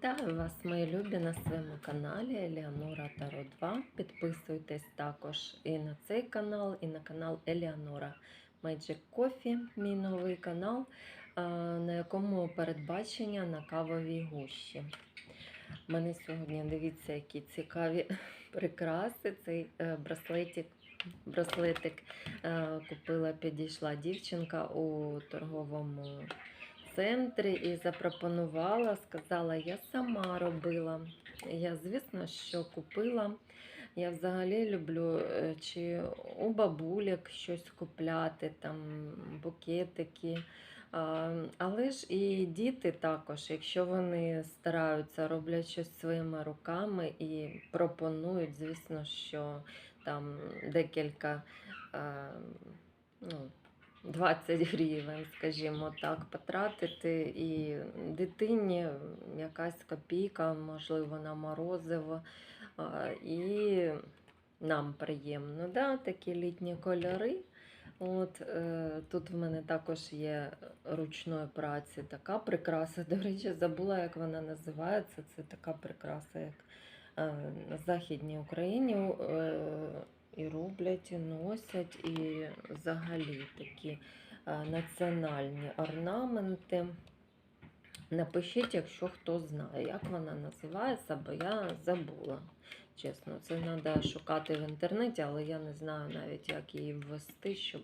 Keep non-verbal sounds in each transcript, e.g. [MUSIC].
Вітаю вас, мої любі, на своєму каналі Еліанора Таро 2. Підписуйтесь також і на цей канал, і на канал Еліанора Magic Coffee, мій новий канал, на якому передбачення на кавовій гущі. У мене сьогодні дивіться, які цікаві [LAUGHS] прикраси. Цей е, браслетик, браслетик е, купила, підійшла дівчинка у торговому центрі і запропонувала, сказала, я сама робила. Я, звісно, що купила. Я взагалі люблю е, чи у бабуляк щось купляти, там букетики. Але ж і діти також, якщо вони стараються, роблять щось своїми руками і пропонують, звісно, що там декілька. Ну, 20 гривень, скажімо так, потратити і дитині якась копійка, можливо, на морозиво. І нам приємно. Да? Такі літні кольори. От, е, Тут в мене також є ручної праці така прикраса. До речі, забула, як вона називається. Це така прикраса, як е, на Західній Україні. е, і роблять, і носять, і взагалі такі е, національні орнаменти. Напишіть, якщо хто знає, як вона називається, бо я забула. Чесно, це треба шукати в інтернеті, але я не знаю навіть, як її ввести, щоб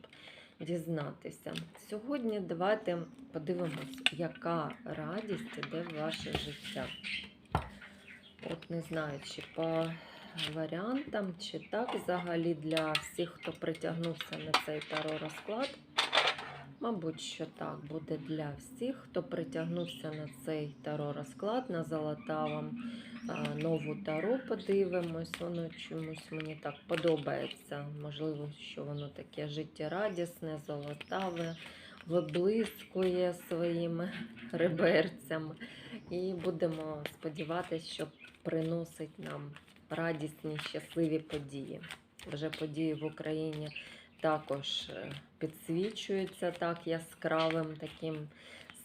дізнатися. Сьогодні давайте подивимось, яка радість іде в ваше життя. От не знаю, чи по варіантам, чи так взагалі для всіх, хто притягнувся на цей таро розклад. Мабуть, що так буде для всіх, хто притягнувся на цей таро розклад, на золотавом а, нову таро подивимось. Воно чомусь мені так подобається. Можливо, що воно таке життєрадісне, золотаве, виблискує своїми реберцями. І будемо сподіватися, що приносить нам радісні, щасливі події. Вже події в Україні також е, підсвічуються так яскравим таким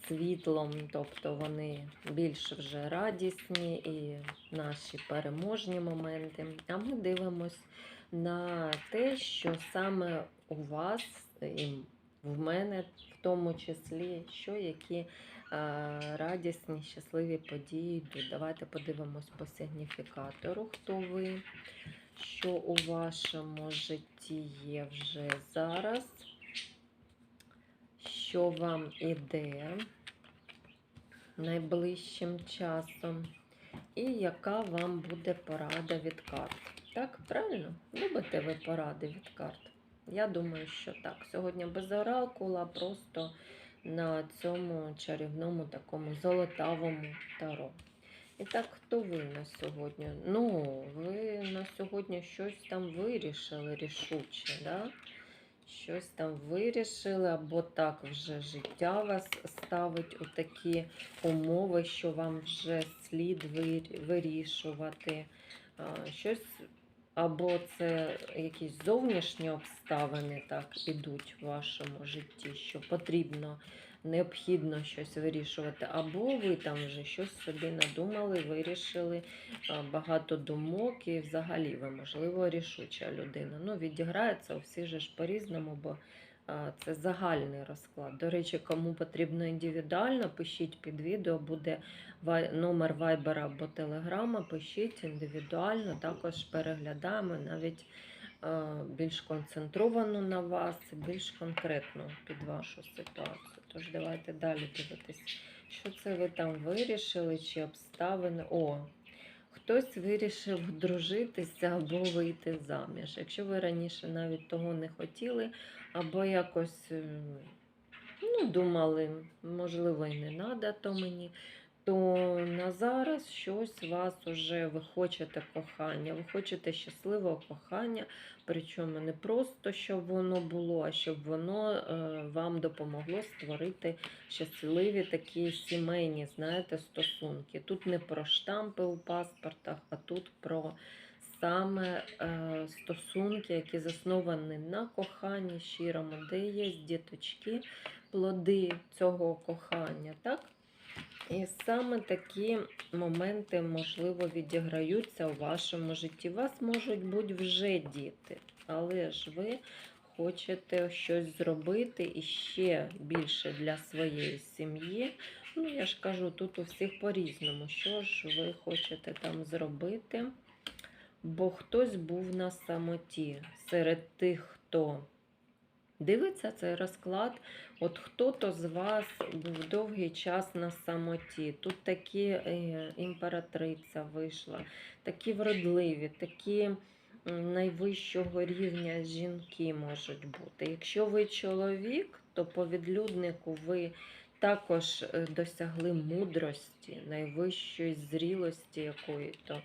світлом, тобто вони більш вже радісні і наші переможні моменти. А ми дивимось на те, що саме у вас і в мене в тому числі, що які радісні, щасливі події йдуть. Давайте подивимось по сигніфікатору, хто ви, що у вашому житті є вже зараз, що вам іде найближчим часом, і яка вам буде порада від карт. Так, правильно? Любите ви поради від карт? Я думаю, що так. Сьогодні без оракула, просто на цьому чарівному такому золотавому таро. І так, хто ви на сьогодні? Ну, ви на сьогодні щось там вирішили рішуче, да? Щось там вирішили, або так вже життя вас ставить у такі умови, що вам вже слід вирішувати. Щось або це якісь зовнішні обставини так ідуть в вашому житті, що потрібно, необхідно щось вирішувати, або ви там вже щось собі надумали, вирішили багато думок, і взагалі ви, можливо, рішуча людина. Ну, відіграється всі ж по-різному, бо це загальний розклад. До речі, кому потрібно індивідуально, пишіть під відео, буде номер вайбера або телеграма, пишіть індивідуально, також переглядаємо навіть більш концентровано на вас, більш конкретно під вашу ситуацію. Тож давайте далі дивитись, що це ви там вирішили, чи обставини. О, хтось вирішив дружитися або вийти заміж. Якщо ви раніше навіть того не хотіли, або якось е, ну, думали, можливо, і не треба то мені, то на зараз щось вас уже ви хочете кохання, ви хочете щасливого кохання, причому не просто щоб воно було, а щоб воно е, вам допомогло створити щасливі такі сімейні, знаєте, стосунки. Тут не про штампи у паспортах, а тут про саме е, стосунки, які засновані на коханні щирому, де є діточки, плоди цього кохання, так? І саме такі моменти, можливо, відіграються у вашому житті. Вас можуть бути вже діти, але ж ви хочете щось зробити і ще більше для своєї сім'ї. Ну, я ж кажу, тут у всіх по-різному. Що ж ви хочете там зробити? Бо хтось був на самоті серед тих, хто дивиться цей розклад. От хто-то з вас був довгий час на самоті. Тут такі е, імператриця вийшла, такі вродливі, такі найвищого рівня жінки можуть бути. Якщо ви чоловік, то по відлюднику ви також е, досягли мудрості, найвищої зрілості якої-то.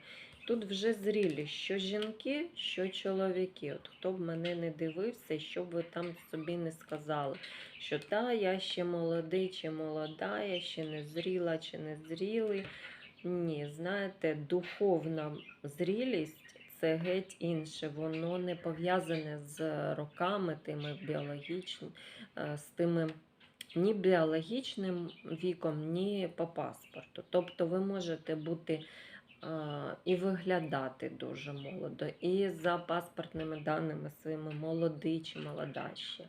Тут вже зрілі, що жінки, що чоловіки. От хто б мене не дивився, що б ви там собі не сказали, що та, я ще молодий чи молода, я ще не зріла чи не зрілий. Ні, знаєте, духовна зрілість це геть інше. Воно не пов'язане з роками, тими біологічними, з тими ні біологічним віком, ні по паспорту. Тобто ви можете бути і виглядати дуже молодо, і за паспортними даними своїми молодий чи молода ще.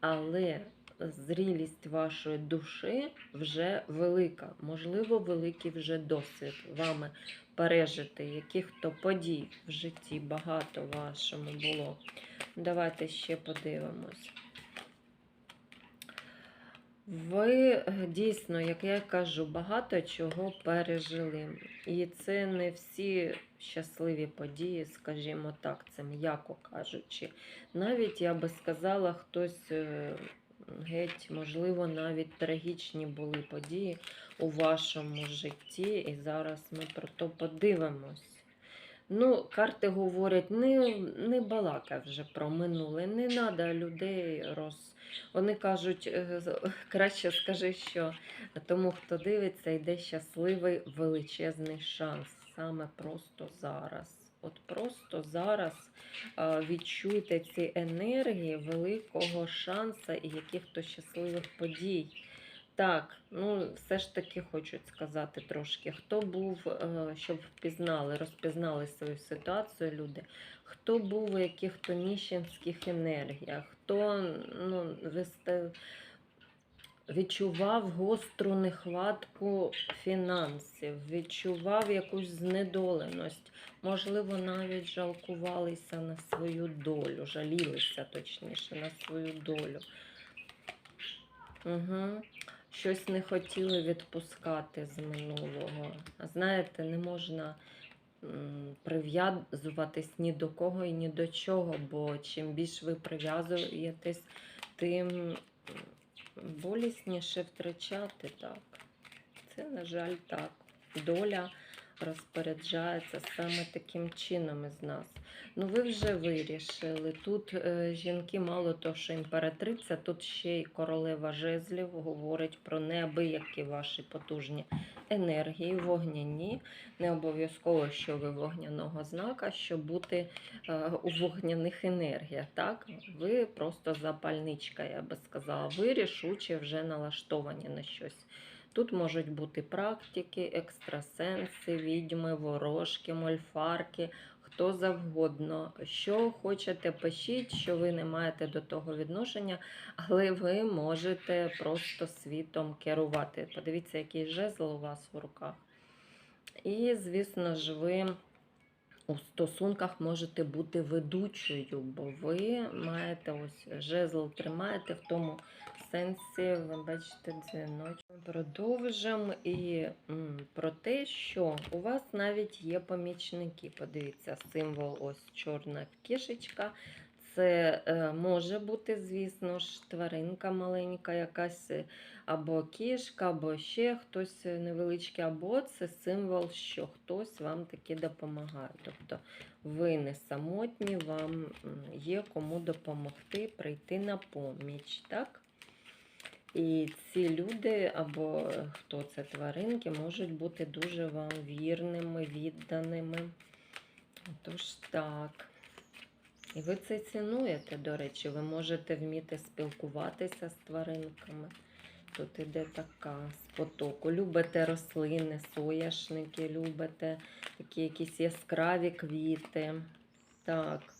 Але зрілість вашої душі вже велика, можливо, великий вже досвід вами пережити, яких то подій в житті багато вашому було. Давайте ще подивимось. Ви е, дійсно, як я кажу, багато чого пережили. І це не всі щасливі події, скажімо так, це м'яко кажучи. Навіть я би сказала, хтось е, геть, можливо, навіть трагічні були події у вашому житті, і зараз ми про то подивимось. Ну, карти говорять, не, не балакай вже про минуле, не треба людей роз. Вони кажуть, е, [LAUGHS] краще скажи, що тому, хто дивиться, йде щасливий величезний шанс. Саме просто зараз. От просто зараз відчуйте ці енергії великого шансу і яких-то щасливих подій. Так, ну все ж таки хочуть сказати трошки, хто був, е, щоб впізнали, розпізнали свою ситуацію люди, хто був у яких-то ніщенських енергіях, хто ну, відчував гостру нехватку фінансів, відчував якусь знедоленість, можливо, навіть жалкувалися на свою долю, жалілися точніше на свою долю. Угу. Щось не хотіли відпускати з минулого. Знаєте, не можна прив'язуватись ні до кого і ні до чого, бо чим більше ви прив'язуєтесь, тим болісніше втрачати так. Це, на жаль, так. Доля розпоряджається саме таким чином із нас. Ну, ви вже вирішили. Тут е, жінки, мало того, що імператриця, тут ще й королева жезлів говорить про неабиякі ваші потужні енергії, вогняні. Не обов'язково, що ви вогняного знака, щоб бути е, у вогняних енергіях. Так? Ви просто запальничка, я би сказала. Ви рішуче вже налаштовані на щось. Тут можуть бути практики, екстрасенси, відьми, ворожки, мольфарки, хто завгодно. Що хочете, пишіть, що ви не маєте до того відношення, але ви можете просто світом керувати. Подивіться, який жезл у вас в руках. І, звісно ж, ви у стосунках можете бути ведучою, бо ви маєте ось жезл тримаєте в тому сенсі, ви бачите, дзвіночок. Продовжимо і м, про те, що у вас навіть є помічники. Подивіться, символ ось чорна кішечка. Це е, може бути, звісно ж, тваринка маленька, якась е, або кішка, або ще хтось невеличкий, або це символ, що хтось вам таки допомагає. Тобто ви не самотні, вам є кому допомогти, прийти на поміч. так? І ці люди, або хто це тваринки, можуть бути дуже вам вірними, відданими. Тож так. І ви це цінуєте, до речі, ви можете вміти спілкуватися з тваринками. тут іде така з потоку. Любите рослини, соняшники, любите такі якісь яскраві квіти. Так.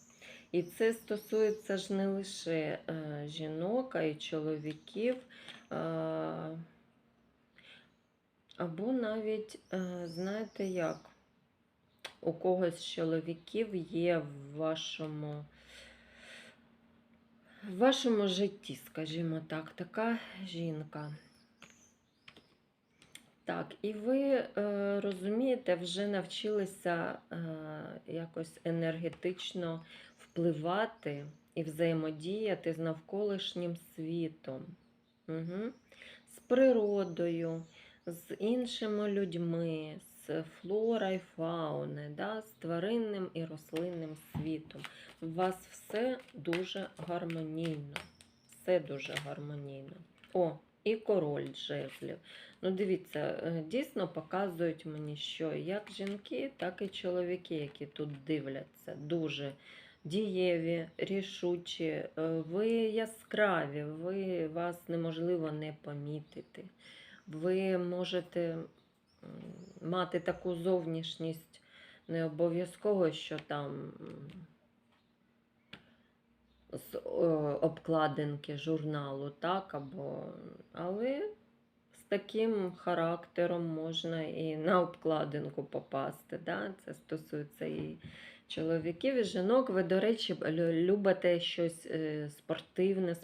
І це стосується ж не лише е, жінок, а й чоловіків. Е, або навіть, е, знаєте як, у когось з чоловіків є в вашому, в вашому житті, скажімо так, така жінка. Так, і ви розумієте, вже навчилися якось енергетично впливати і взаємодіяти з навколишнім світом, угу. з природою, з іншими людьми, з флора і фауни, да, з тваринним і рослинним світом. У вас все дуже гармонійно. Все дуже гармонійно. О, і король жезлів. Ну, дивіться, е, дійсно показують мені, що як жінки, так і чоловіки, які тут дивляться, дуже дієві, рішучі, е, ви яскраві, ви вас неможливо не помітити. Ви можете мати таку зовнішність, не обов'язково, що там з обкладинки журналу, так, або, але з таким характером можна і на обкладинку попасти. Да? Це стосується і чоловіків, і жінок. Ви, до речі, любите щось е, спортивне,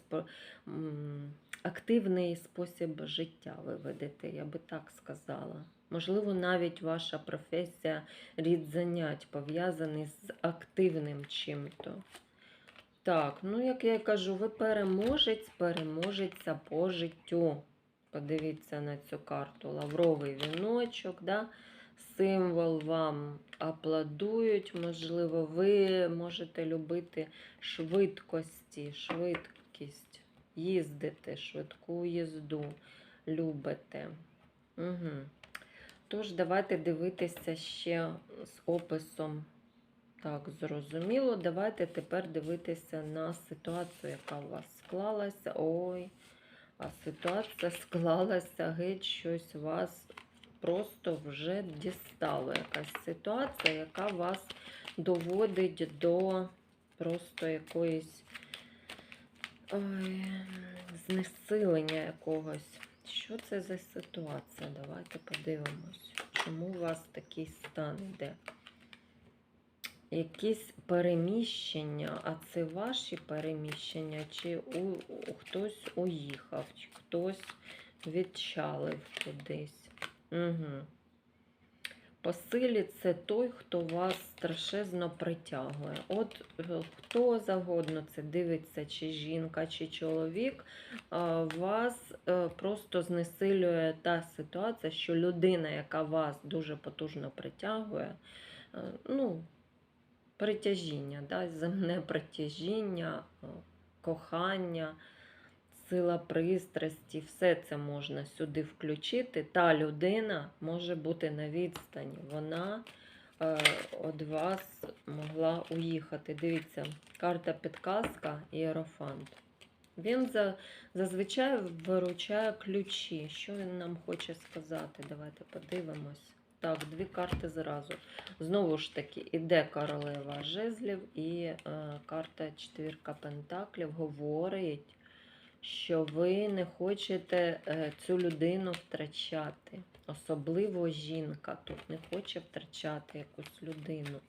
активний спосіб життя ви ведете, я би так сказала. Можливо, навіть ваша професія, рід занять пов'язаний з активним чим-то. Так, ну як я кажу, ви переможець, переможеться по життю. Подивіться на цю карту. Лавровий віночок, да? Символ вам аплодують. Можливо, ви можете любити швидкості, швидкість, їздити, швидку їзду любите. Угу. Тож, давайте дивитися ще з описом. Так, зрозуміло. Давайте тепер дивитися на ситуацію, яка у вас склалася. Ой, а ситуація склалася геть щось вас просто вже дістало. Якась ситуація, яка вас доводить до просто якоїсь ой, знесилення якогось. Що це за ситуація? Давайте подивимось. Чому у вас такий стан йде? якісь переміщення, а це ваші переміщення, чи у- хтось уїхав, чи хтось відчалив кудись. Угу. По силі це той, хто вас страшезно притягує. От е, хто завгодно це дивиться, чи жінка, чи чоловік, вас е, просто знесилює та ситуація, що людина, яка вас дуже потужно притягує, е, ну, притяжіння, да, земне притяжіння, кохання, сила пристрасті, все це можна сюди включити. Та людина може бути на відстані. Вона е, від вас могла уїхати. Дивіться, карта підказка Єрофант. Він за, зазвичай виручає ключі. Що він нам хоче сказати? Давайте подивимось. Так, дві карти зразу. Знову ж таки, іде королева жезлів і е, карта четвірка пентаклів говорить, що ви не хочете е, цю людину втрачати. Особливо жінка тут не хоче втрачати якусь людину.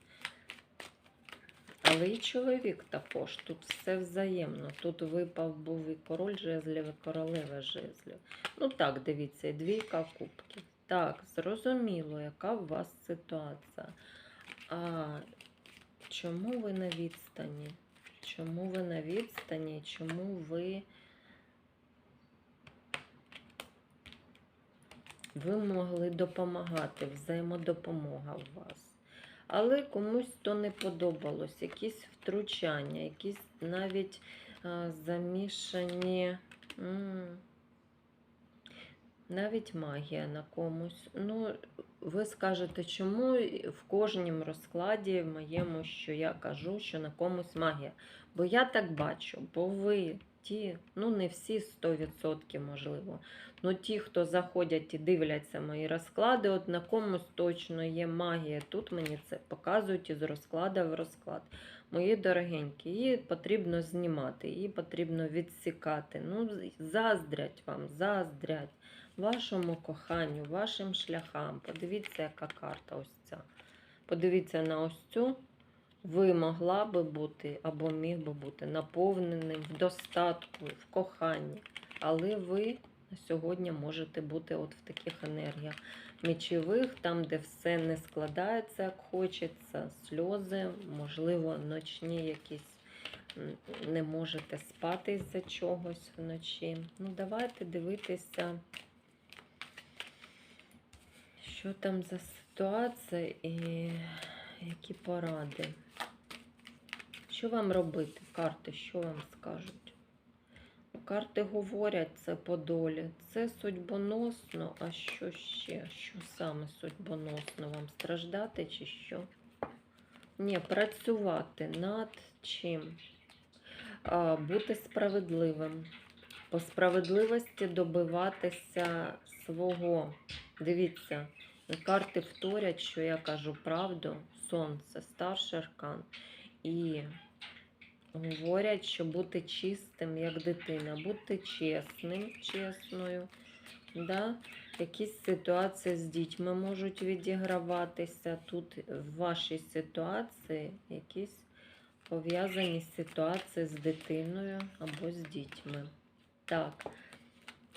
Але і чоловік також. Тут все взаємно. Тут випав був і король жезлів, і королева жезлів. Ну так, дивіться, двійка кубків. Так, зрозуміло, яка у вас ситуація. А чому ви на відстані? Чому ви на відстані? Чому ви. Ви могли допомагати, взаємодопомога у вас. Але комусь то не подобалось, якісь втручання, якісь навіть а, замішані. м, навіть магія на комусь. Ну, ви скажете, чому в кожнім розкладі в моєму, що я кажу, що на комусь магія. Бо я так бачу, бо ви ті, ну не всі 100% можливо. Ну ті, хто заходять і дивляться мої розклади, от на комусь точно є магія. Тут мені це показують із розкладу в розклад. Мої дорогенькі, її потрібно знімати, її потрібно відсікати. Ну, заздрять вам, заздрять вашому коханню, вашим шляхам. Подивіться, яка карта ось ця. Подивіться на ось цю. Ви могла би бути або міг би бути наповненим в достатку, в коханні. Але ви сьогодні можете бути от в таких енергіях мічових, там, де все не складається, як хочеться, сльози, можливо, ночні якісь не можете спати з-за чогось вночі. Ну, давайте дивитися, що там за ситуація і які поради. Що вам робити, карти, що вам скажуть? Карти говорять це по долі. Це судьбоносно, а що ще? Що саме судьбоносно? Вам страждати чи що? Ні, працювати над чим? А, бути справедливим. По справедливості добиватися свого. Дивіться, карти вторять, що я кажу правду. Сонце, старший аркан. І говорять, що бути чистим, як дитина, бути чесним, чесною. Да? Якісь ситуації з дітьми можуть відіграватися. Тут в вашій ситуації якісь пов'язані ситуації з дитиною або з дітьми. Так,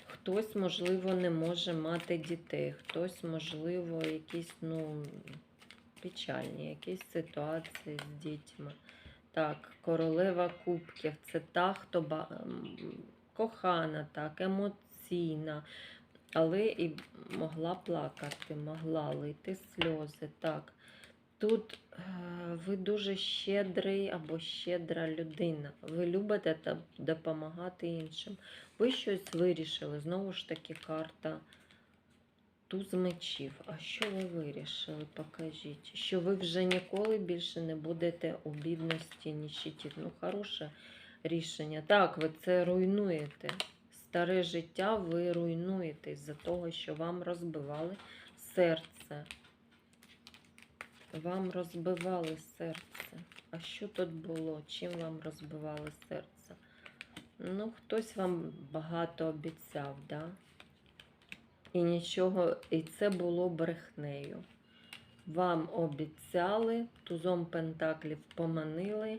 хтось, можливо, не може мати дітей, хтось, можливо, якісь, ну, печальні якісь ситуації з дітьми. Так, королева кубків це та, хто ба- кохана, так, емоційна, але і могла плакати, могла лити сльози. Так. Тут е, ви дуже щедрий або щедра людина. Ви любите допомагати іншим. Ви щось вирішили. Знову ж таки, карта туз мечів. А що ви вирішили? Покажіть. Що ви вже ніколи більше не будете у бідності, ніщиті. Ну, хороше рішення. Так, ви це руйнуєте. Старе життя ви руйнуєте з-за того, що вам розбивали серце. Вам розбивали серце. А що тут було? Чим вам розбивали серце? Ну, хтось вам багато обіцяв, да? І нічого, і це було брехнею. Вам обіцяли, тузом пентаклів поманили.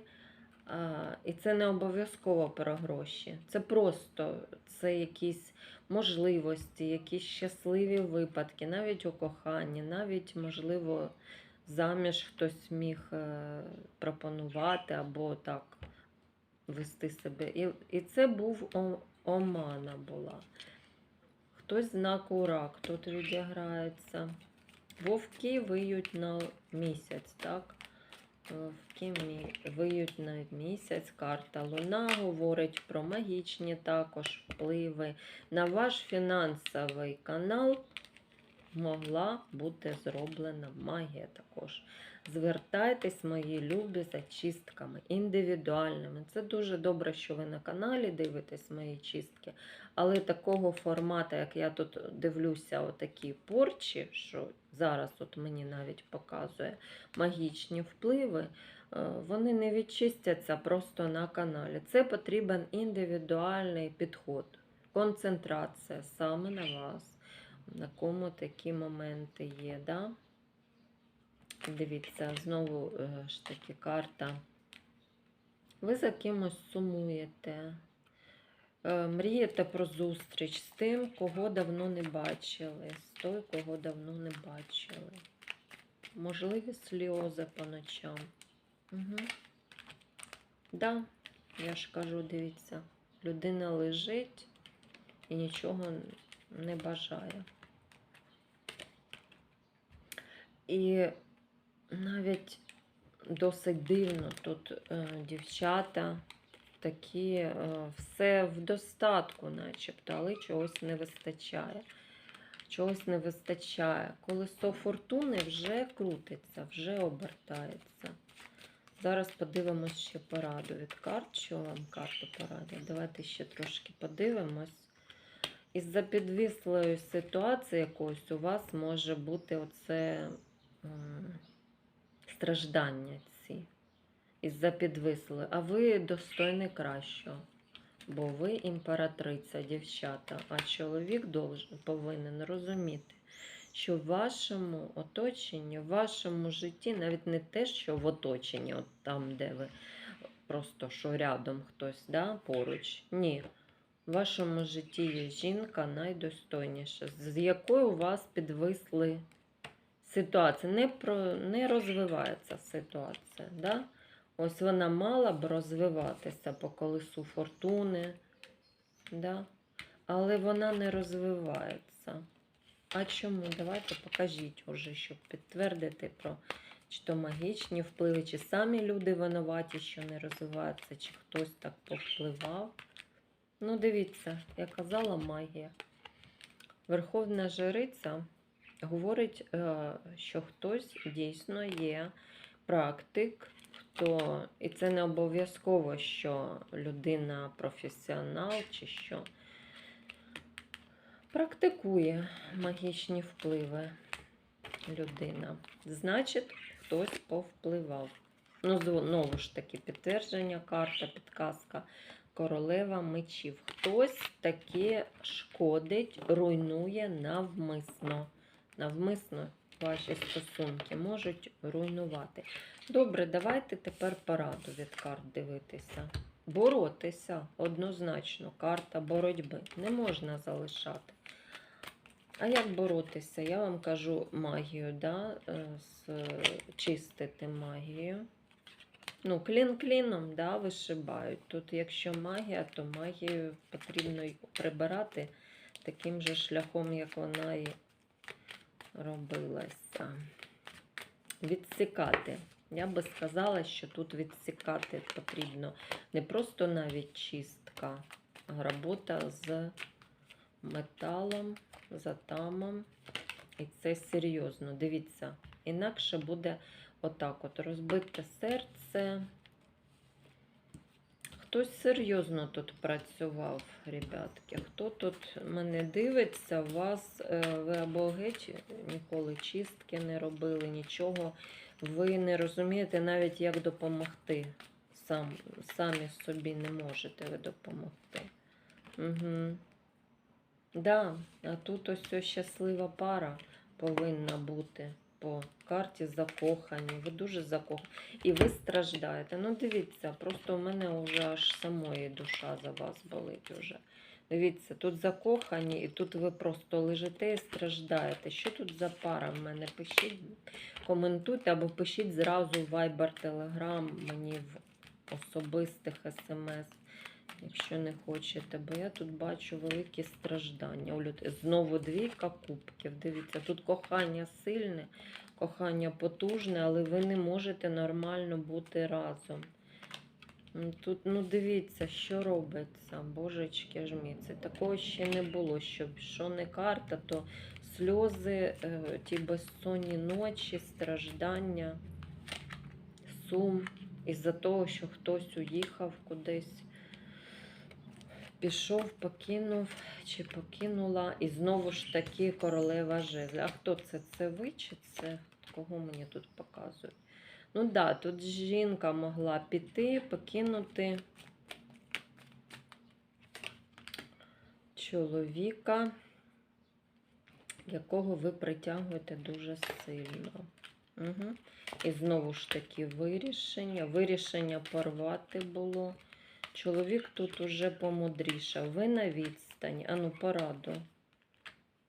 А, і це не обов'язково про гроші. Це просто це якісь можливості, якісь щасливі випадки, навіть у коханні, навіть, можливо, заміж хтось міг е, пропонувати або так вести себе. І, і це був омана була. Хтось знаку рак, тут відіграється. Вовки виють на місяць, так? Вовки виють на місяць. Карта Луна говорить про магічні також впливи. На ваш фінансовий канал могла бути зроблена магія також. Звертайтесь, мої любі, за чистками індивідуальними. Це дуже добре, що ви на каналі дивитесь мої чистки. Але такого формату, як я тут дивлюся, отакі порчі, що зараз от мені навіть показує магічні впливи, е, вони не відчистяться просто на каналі. Це потрібен індивідуальний підход, концентрація саме на вас, на кому такі моменти є. Да? Дивіться, знову е, ж таки карта. Ви за кимось сумуєте. Е, Мрієте про зустріч з тим, кого давно не бачили, з той, кого давно не бачили. Можливі сльози по ночам. Угу. Да, я ж кажу, дивіться, людина лежить і нічого не бажає. І навіть досить дивно тут е, дівчата такі е, все в достатку, начебто, але чогось не вистачає. Чогось не вистачає. Колесо фортуни вже крутиться, вже обертається. Зараз подивимось ще пораду від карт, що вам карти порадять. Давайте ще трошки подивимось. Із-за підвислої ситуації якоїсь у вас може бути оце страждання ці. Із-за підвислої. А ви достойні кращого. Бо ви імператриця, дівчата, а чоловік должен, повинен розуміти, що в вашому оточенні, в вашому житті, навіть не те, що в оточенні, от там, де ви просто що рядом хтось да, поруч. Ні. В вашому житті є жінка найдостойніша, з якою у вас підвисли ситуація. Не, про, не розвивається ситуація. Да? Ось вона мала б розвиватися по колесу фортуни, да? але вона не розвивається. А чому? Давайте покажіть уже, щоб підтвердити про чи то магічні впливи, чи самі люди винуваті, що не розвиваються, чи хтось так повпливав. Ну, дивіться, я казала магія. Верховна жриця говорить, е, що хтось дійсно є практик, хто, і це не обов'язково, що людина професіонал чи що. Практикує магічні впливи людина. Значить, хтось повпливав. Ну, знову ж таки, підтвердження, карта, підказка. Королева мечів. Хтось таки шкодить, руйнує навмисно. Навмисно ваші стосунки можуть руйнувати. Добре, давайте тепер пораду від карт дивитися. Боротися однозначно, карта боротьби. Не можна залишати. А як боротися? Я вам кажу магію, да? е, чистити магію. Ну, клін кліном да, вишибають. Тут, якщо магія, то магію потрібно прибирати таким же шляхом, як вона і робилася. Відсікати. Я би сказала, що тут відсікати потрібно не просто навіть чистка, а робота з металом, з атамом. І це серйозно. Дивіться, інакше буде отак от розбите серце. Хтось серйозно тут працював, ребятки. Хто тут мене дивиться, вас е, ви або геть ніколи чистки не робили, нічого. Ви не розумієте навіть, як допомогти. Сам, самі собі не можете ви допомогти. Угу. Да, а тут ось щаслива пара повинна бути по карті закохані. Ви дуже закохані. І ви страждаєте. Ну, дивіться, просто у мене вже аж самої душа за вас болить уже. Дивіться, тут закохані, і тут ви просто лежите і страждаєте. Що тут за пара в мене? Пишіть, коментуйте або пишіть зразу в Viber, Telegram мені в особистих смс, якщо не хочете. Бо я тут бачу великі страждання. Знову двійка кубків. Дивіться, тут кохання сильне, кохання потужне, але ви не можете нормально бути разом. Тут, ну дивіться, що робиться, божечки ж мій. Це такого ще не було, щоб що не карта, то сльози, е, ті безсонні ночі, страждання, сум із-за того, що хтось уїхав кудись, пішов, покинув чи покинула. І знову ж таки королева жезлів. А хто це? Це ви чи це? Кого мені тут показують? Ну так, да, тут жінка могла піти, покинути чоловіка, якого ви притягуєте дуже сильно. Угу. І знову ж таки вирішення. Вирішення порвати було. Чоловік тут уже помудрішав. Ви на відстані. Ану, пораду.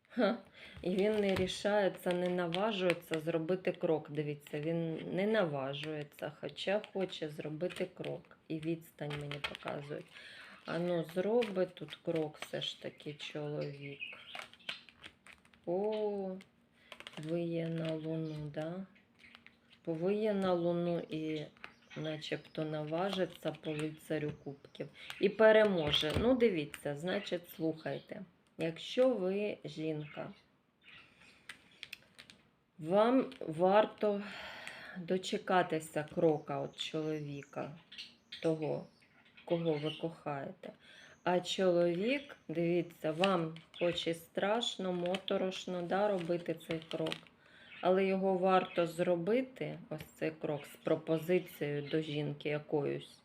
Ха. І він не рішається, не наважується зробити крок. Дивіться, він не наважується, хоча хоче зробити крок. І відстань мені показують. Ану, зробить тут крок все ж таки чоловік. О, виє на луну, да? Повиє на луну і начебто наважиться по лицарю кубків. І переможе. Ну, дивіться, значить, слухайте. Якщо ви жінка, вам варто дочекатися крока від чоловіка, того, кого ви кохаєте. А чоловік, дивіться, вам хоч і страшно, моторошно да, робити цей крок. Але його варто зробити, ось цей крок, з пропозицією до жінки якоюсь.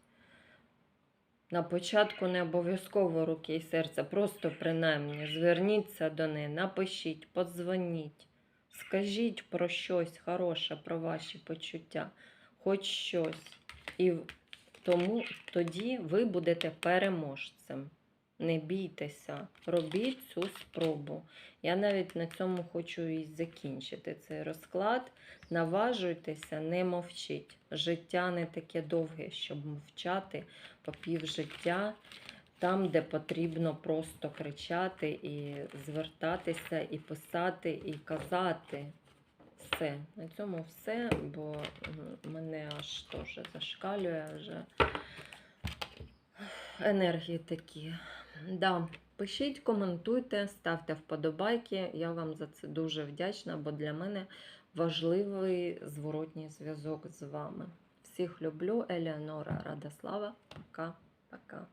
На початку не обов'язково руки і серця, просто принаймні зверніться до неї, напишіть, подзвоніть, скажіть про щось хороше, про ваші почуття, хоч щось. І тому тоді ви будете переможцем. Не бійтеся, робіть цю спробу. Я навіть на цьому хочу і закінчити цей розклад. Наважуйтеся, не мовчіть. Життя не таке довге, щоб мовчати по півжиття, там, де потрібно просто кричати і звертатися, і писати, і казати. Все. На цьому все, бо мене аж теж зашкалює вже енергії такі. Да. Пишіть, коментуйте, ставте вподобайки. Я вам за це дуже вдячна, бо для мене важливий зворотній зв'язок з вами. Всіх люблю, Елеонора Радослава. Пока-пока.